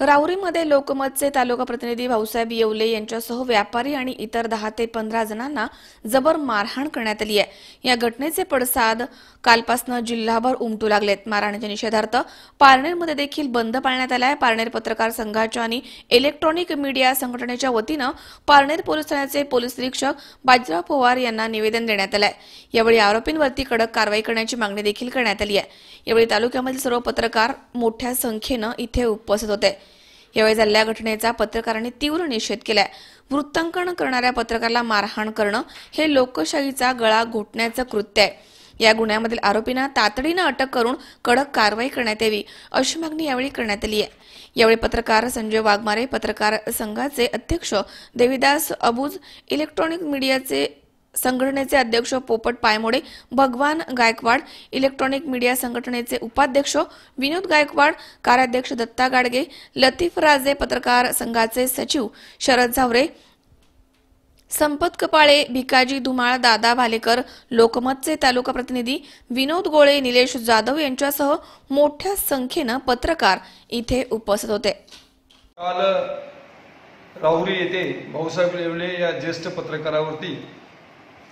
राऊरीमध्ये लोकमतचे तालुका प्रतिनिधी भाऊसाहेब येवले यांच्यासह व्यापारी आणि इतर दहा ते पंधरा जणांना जबर मारहाण करण्यात आली आहे. या घटनेचे पडसाद कालपासनं जिल्हाभर उमटू लागलेत. मारहाणीच्या निषेधार्थ पारनेरमध्ये देखील बंद पाळण्यात आला आहे. पारनेर पत्रकार संघाच्या आणि इलेक्ट्रॉनिक मीडिया संघटनेच्या वतीनं पारनेर पोलीस ठाण्याचे पोलीस निरीक्षक बाजीराव पवार यांना निवेदन देण्यात आलं आहे यावेळी आरोपींवरती कडक कारवाई करण्याची मागणी देखील करण्यात आली आहे. यावेळी तालुक्यामधील सर्व पत्रकार मोठ्या संख्येनं इथे उपस्थित होते. यावेळी झालेल्या घटनेचा पत्रकारांनी तीव्र निषेध केलाय. वृत्तांकन करणाऱ्या पत्रकाराला मारहाण करणं हे लोकशाहीचा गळा घोटण्याचं कृत्य आहे. या गुन्ह्यामधील आरोपींना तातडीनं अटक करून कडक कारवाई करण्यात यावी अशी मागणी यावेळी करण्यात आली आहे. यावेळी पत्रकार संजय वाघमारे पत्रकार संघाचे अध्यक्ष देविदास अबूज इलेक्ट्रॉनिक मीडियाचे संघटनेचे अध्यक्ष पोपट पायमोडे भगवान गायकवाड इलेक्ट्रॉनिक मीडिया संघटनेचे उपाध्यक्ष विनोद गायकवाड कार्याध्यक्ष दत्ता गाडगे लतीफ राजे पत्रकार संघाचे सचिव शरद झावरे संपत कपाळे भिकाजी धुमाळ दादा भालेकर लोकमतचे तालुका प्रतिनिधी विनोद गोळे निलेश जाधव यांच्यासह मोठ्या संख्येनं पत्रकार इथे उपस्थित होते. काल राहुरी येथे भाऊसाहेब येवले या ज्येष्ठ पत्रकारावरती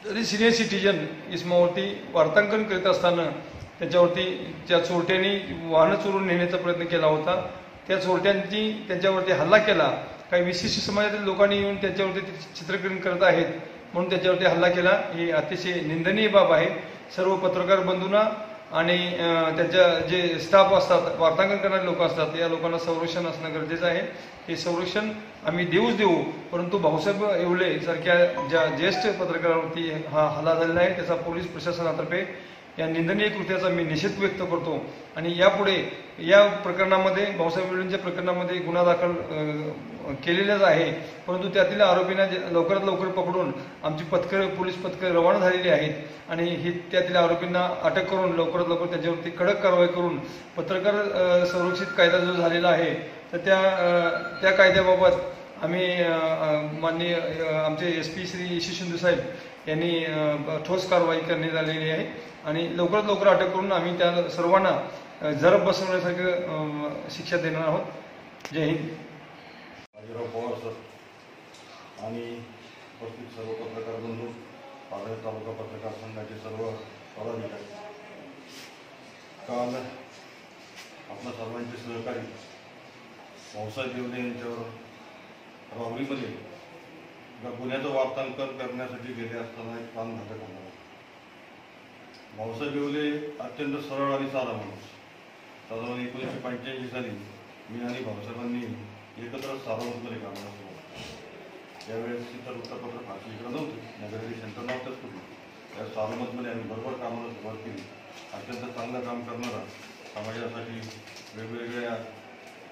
जरी सिनियर सिटीजन इसमावरती वार्तांकन करीत असताना त्याच्यावरती ज्या चोरट्यांनी वाहनं चोरून नेण्याचा प्रयत्न केला होता. त्या चोरट्यांनी त्यांच्यावरती हल्ला केला. काही विशिष्ट समाजातील लोकांनी येऊन त्यांच्यावरती चित्रकरण करत आहेत. म्हणून त्याच्यावरती हल्ला केला. ही अतिशय निंदनीय बाब आहे. सर्व पत्रकार बंधूंना आणि त्याच्या जे स्टाफ असतात वार्तांकन करणारे लोक असतात या लोकांना संरक्षण असणं गरजेचं आहे. हे संरक्षण आम्ही देऊच देऊ परंतु भाऊसाहेब येवले सारख्या ज्या ज्येष्ठ पत्रकारावरती हा हल्ला झालेला आहे त्याचा पोलीस प्रशासनातर्फे या निंदनीय कृत्याचा मी निषेध व्यक्त करतो. आणि यापुढे या प्रकरणामध्ये भाऊसाहेब येवलेंच्या प्रकरणामध्ये गुन्हा दाखल केलेलाच आहे. परंतु त्यातील आरोपींना जे- लवकरात लवकर पकडून आमची पथकं पोलीस पथकं रवाना झालेली आहेत. आणि ही त्यातील आरोपींना अटक करून लवकरात लवकर त्याच्यावरती कडक कारवाई करून पत्रकार संरक्षित कायदा जो झालेला आहे तर त्या त्या कायद्याबाबत आम्ही माननीय आमचे एस पी श्री यशी साहेब यांनी ठोस कारवाई करण्यात आलेली आहे. आणि लवकरात लवकर अटक करून आम्ही त्या सर्वांना जरब बसवण्यासारखं शिक्षा देणार आहोत. जय हिंद. बाजीराव पवार सर आणि उपस्थित सर्व पत्रकार बंधू पालघर तालुका पत्रकार संघाचे सर्व पदाधिकारी. काल आपल्या सर्वांचे सहकारी भाऊसाहेब देवले यांच्यावर राहुरीमध्ये गुन्ह्याचं वार्तांकन करण्यासाठी गेले असताना एक प्राण घातक झाला. भाऊसाहेब येवले अत्यंत सरळ आणि साधा माणूस. साधारण एकोणीसशे पंच्याऐंशी साली मी आणि भाऊसाहेबांनी एकत्र सार्वजनिक कामाला सुरुवात त्यावेळेस तर वृत्तपत्र फारशी इकडं नव्हते. नगरी सेंटर नव्हतंच कुठे त्या सार्वमतमध्ये आम्ही बरोबर कामाला सुरुवात केली. अत्यंत चांगलं काम करणारा समाजासाठी वेगवेगळ्या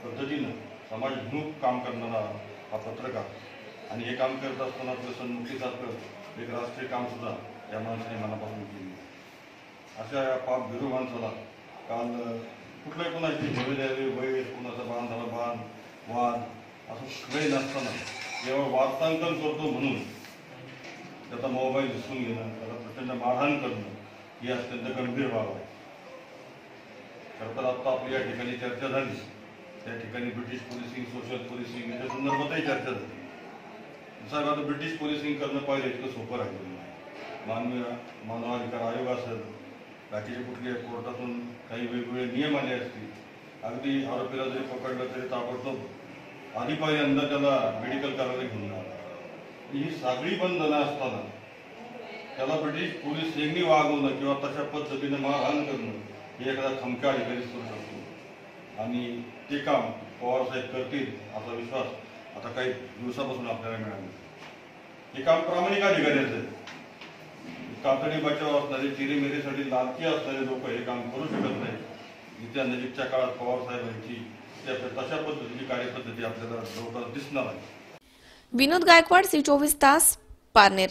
पद्धतीनं समाजभिमुख काम करणारा हा पत्रकार आणि हे काम करत असताना आपलं सन्मुखीसारखं एक राष्ट्रीय कामसुद्धा या माणसाने मनापासून केली. अशा या पाप भिरू माणसाला काल कुठल्याही कोणाची झेवे द्यावे वैर कोणाचा बाण झाला बाण वाद असं काही नसताना केवळ वार्तांकन करतो म्हणून त्याचा मोबाईल दिसून घेणं त्याला प्रचंड मारहाण करणं ही अत्यंत गंभीर बाब आहे. खरं तर आत्ता आपली या ठिकाणी चर्चा झाली. त्या ठिकाणी ब्रिटिश पोलिसिंग सोशल पोलिसिंग याच्या संदर्भातही चर्चा झाली. साहेब आता ब्रिटिश पोलिसिंग करणं पाहिजे इतकं सोपं राहिलेलं नाही. मानवी मानवाधिकार आयोग असेल बाकीचे कुठले कोर्टातून काही वेगवेगळे नियम आले असतील अगदी आरोपीला जरी पकडलं तरी ताबडतोब आधी पहिल्यांदा त्याला मेडिकल करायला घेऊन जाणार ही सगळी बंधनं असताना त्याला ब्रिटिश पोलीस यांनी वागवणं किंवा तशा पद्धतीने मारहाण करणं हे एखादा खमका अधिकारी करू शकतो. आणि ते काम पवार साहेब करतील असा विश्वास आता काही दिवसापासून आपल्याला मिळाला हे काम प्रामाणिक अधिकाऱ्याचं आहे कातडी बचाव असणारे चिरीमिरीसाठी लालकी असणारे लोक हे काम करू शकत नाही येत्या नजीकच्या काळात पवार साहेबांची तशा पद्धतीची कार्यपद्धती आपल्याला लवकर दिसणार आहे. विनोद गायकवाड सी चोवीस तास पारनेर.